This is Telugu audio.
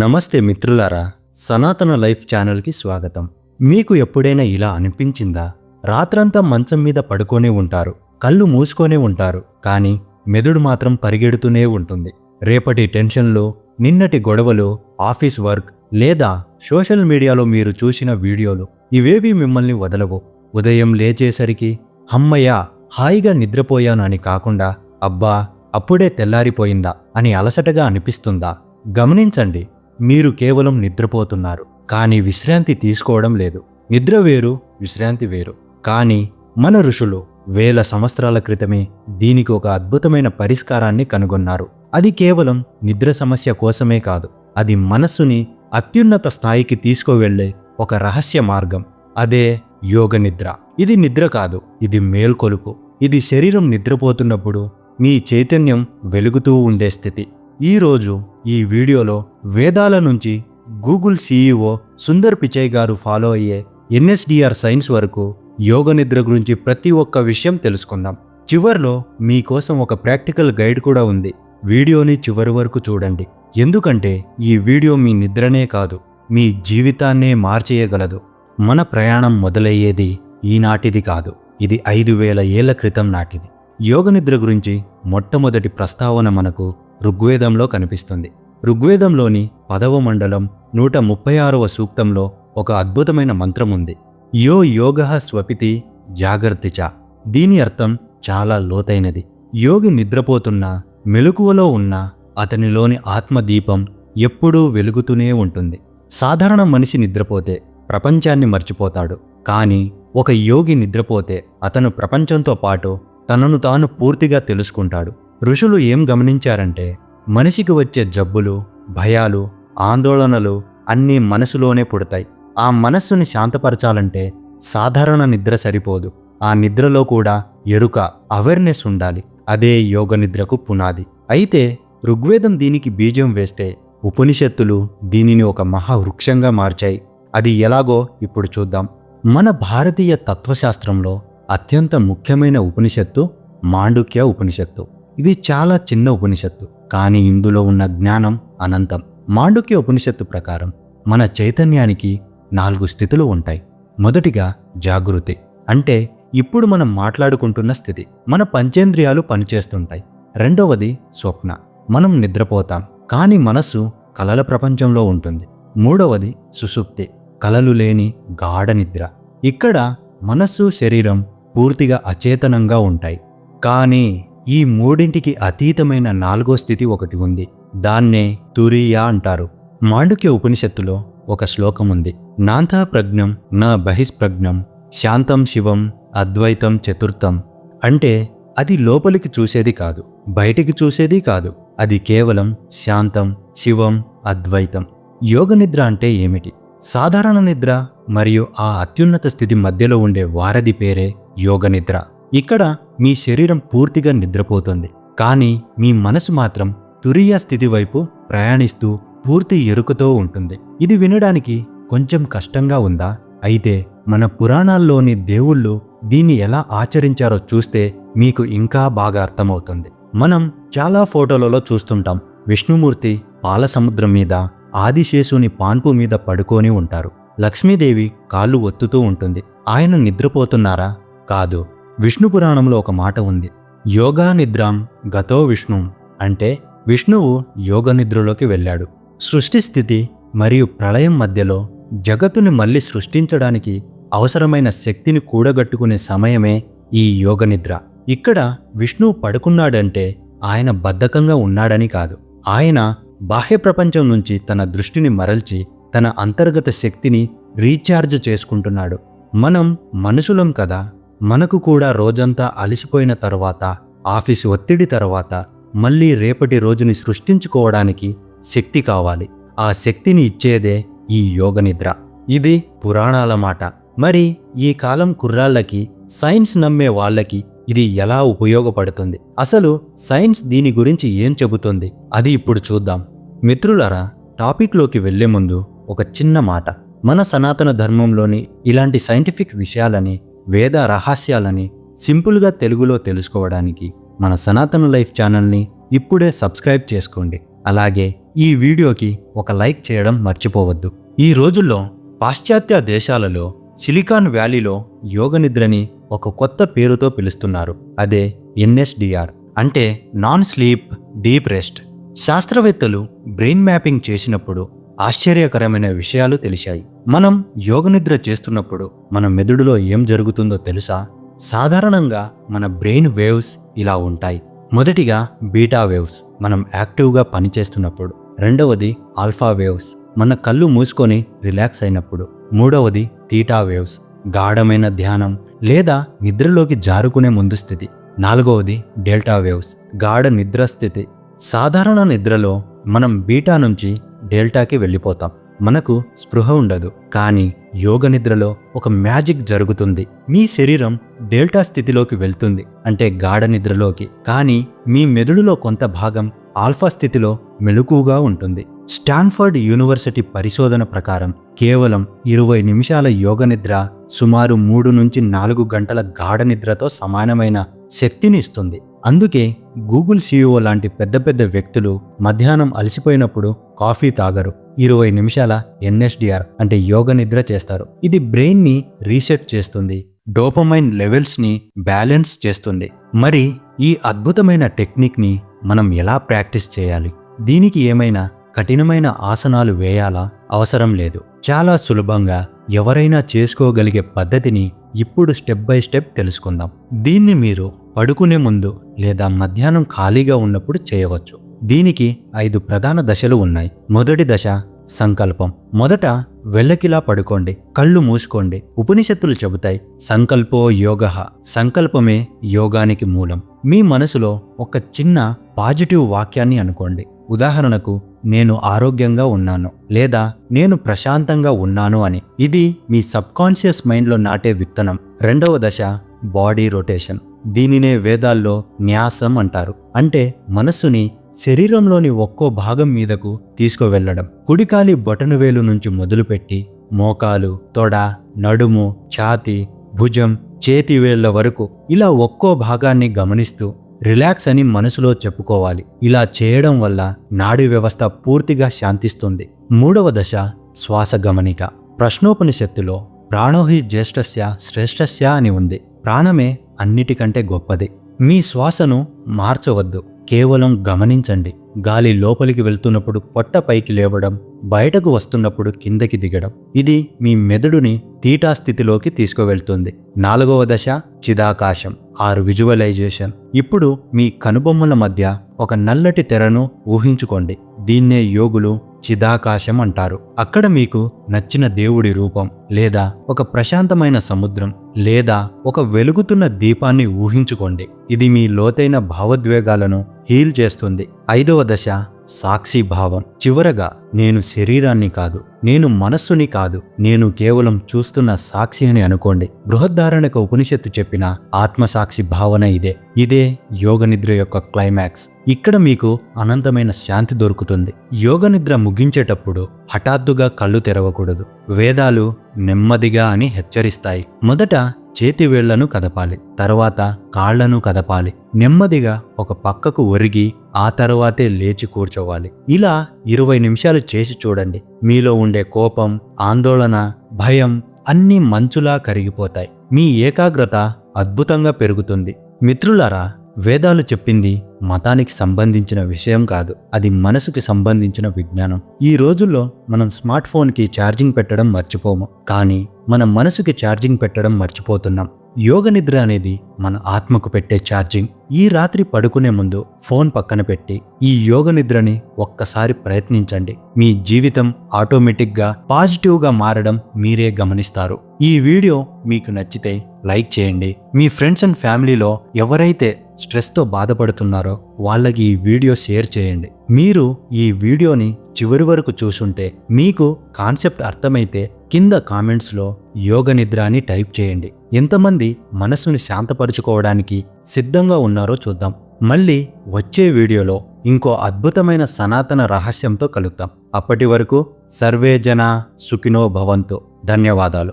నమస్తే మిత్రులారా సనాతన లైఫ్ ఛానల్కి స్వాగతం. మీకు ఎప్పుడైనా ఇలా అనిపించిందా? రాత్రంతా మంచం మీద పడుకోనే ఉంటారు కళ్ళు మూసుకొనే ఉంటారు కానీ మెదడు మాత్రం పరిగెడుతూనే ఉంటుంది. రేపటి టెన్షన్లు నిన్నటి గొడవలు ఆఫీస్ వర్క్ లేదా సోషల్ మీడియాలో మీరు చూసిన వీడియోలు ఇవేవి మిమ్మల్ని వదలవు. ఉదయం లేచేసరికి హమ్మయ్య హాయిగా నిద్రపోయాను అని కాకుండా అబ్బా అప్పుడే తెల్లారిపోయిందా అని అలసటగా అనిపిస్తుందా? గమనించండి మీరు కేవలం నిద్రపోతున్నారు. కానీ విశ్రాంతి తీసుకోవడం లేదు. నిద్ర వేరు విశ్రాంతి వేరు. కానీ మన ఋషులు వేల సంవత్సరాల క్రితమే దీనికి ఒక అద్భుతమైన పరిష్కారాన్ని కనుగొన్నారు. అది కేవలం నిద్ర సమస్య కోసమే కాదు. అది మనస్సుని అత్యున్నత స్థాయికి తీసుకువెళ్ళే ఒక రహస్య మార్గం. అదే యోగ నిద్ర. ఇది నిద్ర కాదు ఇది మేల్కొలుపు. ఇది శరీరం నిద్రపోతున్నప్పుడు మీ చైతన్యం వెలుగుతూ ఉండే స్థితి. ఈరోజు ఈ వీడియోలో వేదాల నుంచి గూగుల్ సీఈఓ సుందర్ పిచయ్ గారు ఫాలో అయ్యే ఎన్ఎస్డిఆర్ సైన్స్ వరకు యోగ నిద్ర గురించి ప్రతి ఒక్క విషయం తెలుసుకుందాం. చివర్లో మీకోసం ఒక ప్రాక్టికల్ గైడ్ కూడా ఉంది. వీడియోని చివరి వరకు చూడండి. ఎందుకంటే ఈ వీడియో మీ నిద్రనే కాదు మీ జీవితాన్నే మార్చేయగలదు. మన ప్రయాణం మొదలయ్యేది ఈనాటిది కాదు. ఇది ఐదు వేల ఏళ్ళ క్రితం నాటిది. యోగ నిద్ర గురించి మొట్టమొదటి ప్రస్తావన మనకు ఋగ్వేదంలో కనిపిస్తుంది. ఋగ్వేదంలోని పదవ మండలం నూట ముప్పై ఆరవ సూక్తంలో ఒక అద్భుతమైన మంత్రం ఉంది. యో యోగ స్వపితి జాగర్తిచ దీని అర్థం చాలా లోతైనది. యోగి నిద్రపోతున్నా మెలకువలో ఉన్న అతనిలోని ఆత్మదీపం ఎప్పుడూ వెలుగుతూనే ఉంటుంది. సాధారణ మనిషి నిద్రపోతే ప్రపంచాన్ని మర్చిపోతాడు. కానీ ఒక యోగి నిద్రపోతే అతను ప్రపంచంతో పాటు తనను తాను పూర్తిగా తెలుసుకుంటాడు. ఋషులు ఏం గమనించారంటే మనిషికి వచ్చే జబ్బులు భయాలు ఆందోళనలు అన్నీ మనసులోనే పుడతాయి. ఆ మనస్సుని శాంతపరచాలంటే సాధారణ నిద్ర సరిపోదు. ఆ నిద్రలో కూడా ఎరుక అవేర్నెస్ ఉండాలి. అదే యోగ నిద్రకు పునాది. అయితే ఋగ్వేదం దీనికి బీజం వేస్తే ఉపనిషత్తులు దీనిని ఒక మహావృక్షంగా మార్చాయి. అది ఎలాగో ఇప్పుడు చూద్దాం. మన భారతీయ తత్వశాస్త్రంలో అత్యంత ముఖ్యమైన ఉపనిషత్తు మాండుక్య ఉపనిషత్తు. ఇది చాలా చిన్న ఉపనిషత్తు కానీ ఇందులో ఉన్న జ్ఞానం అనంతం. మాండుక్య ఉపనిషత్తు ప్రకారం మన చైతన్యానికి నాలుగు స్థితులు ఉంటాయి. మొదటిగా జాగృతి అంటే ఇప్పుడు మనం మాట్లాడుకుంటున్న స్థితి. మన పంచేంద్రియాలు పనిచేస్తుంటాయి. రెండవది స్వప్న మనం నిద్రపోతాం కానీ మనస్సు కలల ప్రపంచంలో ఉంటుంది. మూడవది సుసుప్తి కలలు లేని గాఢ నిద్ర. ఇక్కడ మనస్సు శరీరం పూర్తిగా అచేతనంగా ఉంటాయి. కానీ ఈ మూడింటికి అతీతమైన నాలుగో స్థితి ఒకటి ఉంది. దాన్నే తురియా అంటారు. మాండుక్య ఉపనిషత్తులో ఒక శ్లోకం ఉంది. నాంతా ప్రజ్ఞం నా బహిష్ప్రజ్ఞం శాంతం శివం అద్వైతం చతుర్థం. అంటే అది లోపలికి చూసేది కాదు బయటికి చూసేది కాదు. అది కేవలం శాంతం శివం అద్వైతం. యోగ నిద్ర అంటే ఏమిటి? సాధారణ నిద్ర మరియు ఆ అత్యున్నత స్థితి మధ్యలో ఉండే వారధి పేరే యోగ నిద్ర. ఇక్కడ మీ శరీరం పూర్తిగా నిద్రపోతుంది. కానీ మీ మనసు మాత్రం తురియ స్థితి వైపు ప్రయాణిస్తూ పూర్తి ఎరుకతో ఉంటుంది. ఇది వినడానికి కొంచెం కష్టంగా ఉందా? అయితే మన పురాణాల్లోని దేవుళ్ళు దీన్ని ఎలా ఆచరించారో చూస్తే మీకు ఇంకా బాగా అర్థమవుతుంది. మనం చాలా ఫోటోలలో చూస్తుంటాం. విష్ణుమూర్తి పాల సముద్రం మీద ఆదిశేషుని పాన్పు మీద పడుకొని ఉంటారు. లక్ష్మీదేవి కాళ్ళు ఒత్తుతూ ఉంటుంది. ఆయన నిద్రపోతున్నారా? కాదు. విష్ణు పురాణంలో ఒక మాట ఉంది. యోగా నిద్రాం గతో విష్ణు అంటే విష్ణువు యోగ నిద్రలోకి వెళ్ళాడు. సృష్టి స్థితి మరియు ప్రళయం మధ్యలో జగత్తుని మళ్ళీ సృష్టించడానికి అవసరమైన శక్తిని కూడగట్టుకునే సమయమే ఈ యోగ నిద్ర ఇక్కడ విష్ణువు పడుకున్నాడంటే ఆయన బద్ధకంగా ఉన్నాడని కాదు. ఆయన బాహ్య ప్రపంచం నుంచి తన దృష్టిని మరల్చి తన అంతర్గత శక్తిని రీఛార్జ్ చేసుకుంటున్నాడు. మనం మనుషులం కదా మనకు కూడా రోజంతా అలసిపోయిన తర్వాత ఆఫీస్ ఒత్తిడి తర్వాత మళ్ళీ రేపటి రోజుని సృష్టించుకోవడానికి శక్తి కావాలి. ఆ శక్తిని ఇచ్చేదే ఈ యోగ నిద్ర ఇది పురాణాల మాట. మరి ఈ కాలం కుర్రాళ్ళకి సైన్స్ నమ్మే వాళ్ళకి ఇది ఎలా ఉపయోగపడుతుంది? అసలు సైన్స్ దీని గురించి ఏం చెబుతుంది? అది ఇప్పుడు చూద్దాం. మిత్రులరా టాపిక్లోకి వెళ్ళే ముందు ఒక చిన్న మాట. మన సనాతన ధర్మంలోని ఇలాంటి సైంటిఫిక్ విషయాలని వేద రహస్యాలని సింపుల్గా తెలుగులో తెలుసుకోవడానికి మన సనాతన లైఫ్ ఛానల్ని ఇప్పుడే సబ్స్క్రైబ్ చేసుకోండి. అలాగే ఈ వీడియోకి ఒక లైక్ చేయడం మర్చిపోవద్దు. ఈ రోజుల్లో పాశ్చాత్య దేశాలలో సిలికాన్ వ్యాలీలో యోగ నిద్రని ఒక కొత్త పేరుతో పిలుస్తున్నారు. అదే ఎన్ఎస్డిఆర్ అంటే నాన్ స్లీప్ డీప్ రెస్ట్. శాస్త్రవేత్తలు బ్రెయిన్ మ్యాపింగ్ చేసినప్పుడు ఆశ్చర్యకరమైన విషయాలు తెలిసాయి మనం యోగ నిద్ర చేస్తున్నప్పుడు మన మెదడులో ఏం జరుగుతుందో తెలుసా? సాధారణంగా మన బ్రెయిన్ వేవ్స్ ఇలా ఉంటాయి. మొదటిగా బీటా వేవ్స్ మనం యాక్టివ్గా పనిచేస్తున్నప్పుడు. రెండవది ఆల్ఫా వేవ్స్ మన కళ్ళు మూసుకొని రిలాక్స్ అయినప్పుడు. మూడవది తీటా వేవ్స్ గాఢమైన ధ్యానం లేదా నిద్రలోకి జారుకునే ముందు స్థితి. నాలుగవది డెల్టా వేవ్స్ గాఢ నిద్ర స్థితి. సాధారణ నిద్రలో మనం బీటా నుంచి డెల్టాకి వెళ్ళిపోతాం. మనకు స్పృహ ఉండదు. కానీ యోగ నిద్రలో ఒక మ్యాజిక్ జరుగుతుంది. మీ శరీరం డెల్టా స్థితిలోకి వెళ్తుంది. అంటే గాఢ నిద్రలోకి. కానీ మీ మెదడులో కొంత భాగం ఆల్ఫా స్థితిలో మెలకుగా ఉంటుంది. స్టాన్ఫర్డ్ యూనివర్సిటీ పరిశోధన ప్రకారం కేవలం ఇరవై నిమిషాల యోగ నిద్ర సుమారు మూడు నుంచి నాలుగు గంటల గాఢ నిద్రతో సమానమైన శక్తిని ఇస్తుంది. అందుకే గూగుల్ సీఈఓ లాంటి పెద్ద పెద్ద వ్యక్తులు మధ్యాహ్నం అలసిపోయినప్పుడు కాఫీ తాగరు. ఇరవై నిమిషాల ఎన్ఎస్డిఆర్ అంటే యోగ నిద్ర చేస్తారు. ఇది బ్రెయిన్ని రీసెట్ చేస్తుంది. డోపమైన్ లెవెల్స్ని బ్యాలెన్స్ చేస్తుంది. మరి ఈ అద్భుతమైన టెక్నిక్ని మనం ఎలా ప్రాక్టీస్ చేయాలి? దీనికి ఏమైనా కఠినమైన ఆసనాలు వేయాలా? అవసరం లేదు. చాలా సులభంగా ఎవరైనా చేసుకోగలిగే పద్ధతిని ఇప్పుడు స్టెప్ బై స్టెప్ తెలుసుకుందాం. దీన్ని మీరు పడుకునే ముందు లేదా మధ్యాహ్నం ఖాళీగా ఉన్నప్పుడు చేయవచ్చు. దీనికి ఐదు ప్రధాన దశలు ఉన్నాయి. మొదటి దశ సంకల్పం. మొదట వెళ్ళకిలా పడుకోండి. కళ్ళు మూసుకోండి. ఉపనిషత్తులు చెబుతాయి సంకల్పో యోగ. సంకల్పమే యోగానికి మూలం. మీ మనసులో ఒక చిన్న పాజిటివ్ వాక్యాన్ని అనుకోండి. ఉదాహరణకు నేను ఆరోగ్యంగా ఉన్నాను లేదా నేను ప్రశాంతంగా ఉన్నాను అని. ఇది మీ సబ్కాన్షియస్ మైండ్లో నాటే విత్తనం. రెండవ దశ బాడీ రొటేషన్. దీనినే వేదాల్లో న్యాసం అంటారు. అంటే మనస్సుని శరీరంలోని ఒక్కో భాగం మీదకు తీసుకువెళ్ళడం కుడికాలి బొటనవేలు నుంచి మొదలుపెట్టి మోకాలు తొడ నడుము ఛాతి భుజం చేతి వేళ్ళ వరకు ఇలా ఒక్కో భాగాన్ని గమనిస్తూ రిలాక్స్ అని మనసులో చెప్పుకోవాలి. ఇలా చేయడం వల్ల నాడీ వ్యవస్థ పూర్తిగా శాంతిస్తుంది. మూడవ దశ శ్వాస గమనిక. ప్రశ్నోపనిషత్తులో ప్రాణోహి జ్యేష్ఠస్య శ్రేష్ఠస్య అని ఉంది. ప్రాణమే అన్నిటికంటే గొప్పది. మీ శ్వాసను మార్చవద్దు. కేవలం గమనించండి. గాలి లోపలికి వెళ్తున్నప్పుడు పొట్ట పైకి లేవడం బయటకు వస్తున్నప్పుడు కిందకి దిగడం. ఇది మీ మెదడుని తీటా స్థితిలోకి తీసుకువెళ్తుంది. నాలుగవ దశ చిదాకాశం ఆరు విజువలైజేషన్. ఇప్పుడు మీ కనుబొమ్మల మధ్య ఒక నల్లటి తెరను ఊహించుకోండి. దీన్నే యోగులు చిదాకాశం అంటారు. అక్కడ మీకు నచ్చిన దేవుడి రూపం లేదా ఒక ప్రశాంతమైన సముద్రం లేదా ఒక వెలుగుతున్న దీపాన్ని ఊహించుకోండి. ఇది మీ లోతైన భావోద్వేగాలను హీల్ చేస్తుంది. ఐదవ దశ సాక్షి భావం. చివరగా నేను శరీరాన్ని కాదు నేను మనస్సుని కాదు నేను కేవలం చూస్తున్న సాక్షి అని అనుకోండి. బృహద్ధారణక ఉపనిషత్తు చెప్పిన ఆత్మసాక్షి భావన ఇదే. ఇదే యోగ నిద్ర యొక్క క్లైమాక్స్. ఇక్కడ మీకు అనంతమైన శాంతి దొరుకుతుంది. యోగ నిద్ర ముగించేటప్పుడు హఠాత్తుగా కళ్ళు తెరవకూడదు. వేదాలు నెమ్మదిగా అని హెచ్చరిస్తాయి. మొదట చేతివేళ్ళను కదపాలి తర్వాత కాళ్ళను కదపాలి. నెమ్మదిగా ఒక పక్కకు ఒరిగి ఆ తర్వాతే లేచి కూర్చోవాలి. ఇలా ఇరవై నిమిషాలు చేసి చూడండి. మీలో ఉండే కోపం ఆందోళన భయం అన్నీ మంచులా కరిగిపోతాయి. మీ ఏకాగ్రత అద్భుతంగా పెరుగుతుంది. మిత్రులారా వేదాలు చెప్పింది మతానికి సంబంధించిన విషయం కాదు అది మనసుకి సంబంధించిన విజ్ఞానం. ఈ రోజుల్లో మనం స్మార్ట్ ఫోన్కి ఛార్జింగ్ పెట్టడం మర్చిపోము కానీ మన మనసుకి ఛార్జింగ్ పెట్టడం మర్చిపోతున్నాం. యోగ నిద్ర అనేది మన ఆత్మకు పెట్టే ఛార్జింగ్. ఈ రాత్రి పడుకునే ముందు ఫోన్ పక్కన పెట్టి ఈ యోగ నిద్రని ఒక్కసారి ప్రయత్నించండి. మీ జీవితం ఆటోమేటిక్గా పాజిటివ్గా మారడం మీరే గమనిస్తారు. ఈ వీడియో మీకు నచ్చితే లైక్ చేయండి. మీ ఫ్రెండ్స్ అండ్ ఫ్యామిలీలో ఎవరైతే స్ట్రెస్తో బాధపడుతున్నారో వాళ్ళకి ఈ వీడియో షేర్ చేయండి. మీరు ఈ వీడియోని చివరి వరకు చూసుంటే మీకు కాన్సెప్ట్ అర్థమైతే కింద కామెంట్స్లో యోగ నిద్ర అని టైప్ చేయండి. ఎంతమంది మనసుని శాంతపరుచుకోవడానికి సిద్ధంగా ఉన్నారో చూద్దాం. మళ్ళీ వచ్చే వీడియోలో ఇంకో అద్భుతమైన సనాతన రహస్యంతో కలుద్దాం. అప్పటి వరకు సర్వే జన సుఖినో భవంతు. ధన్యవాదాలు.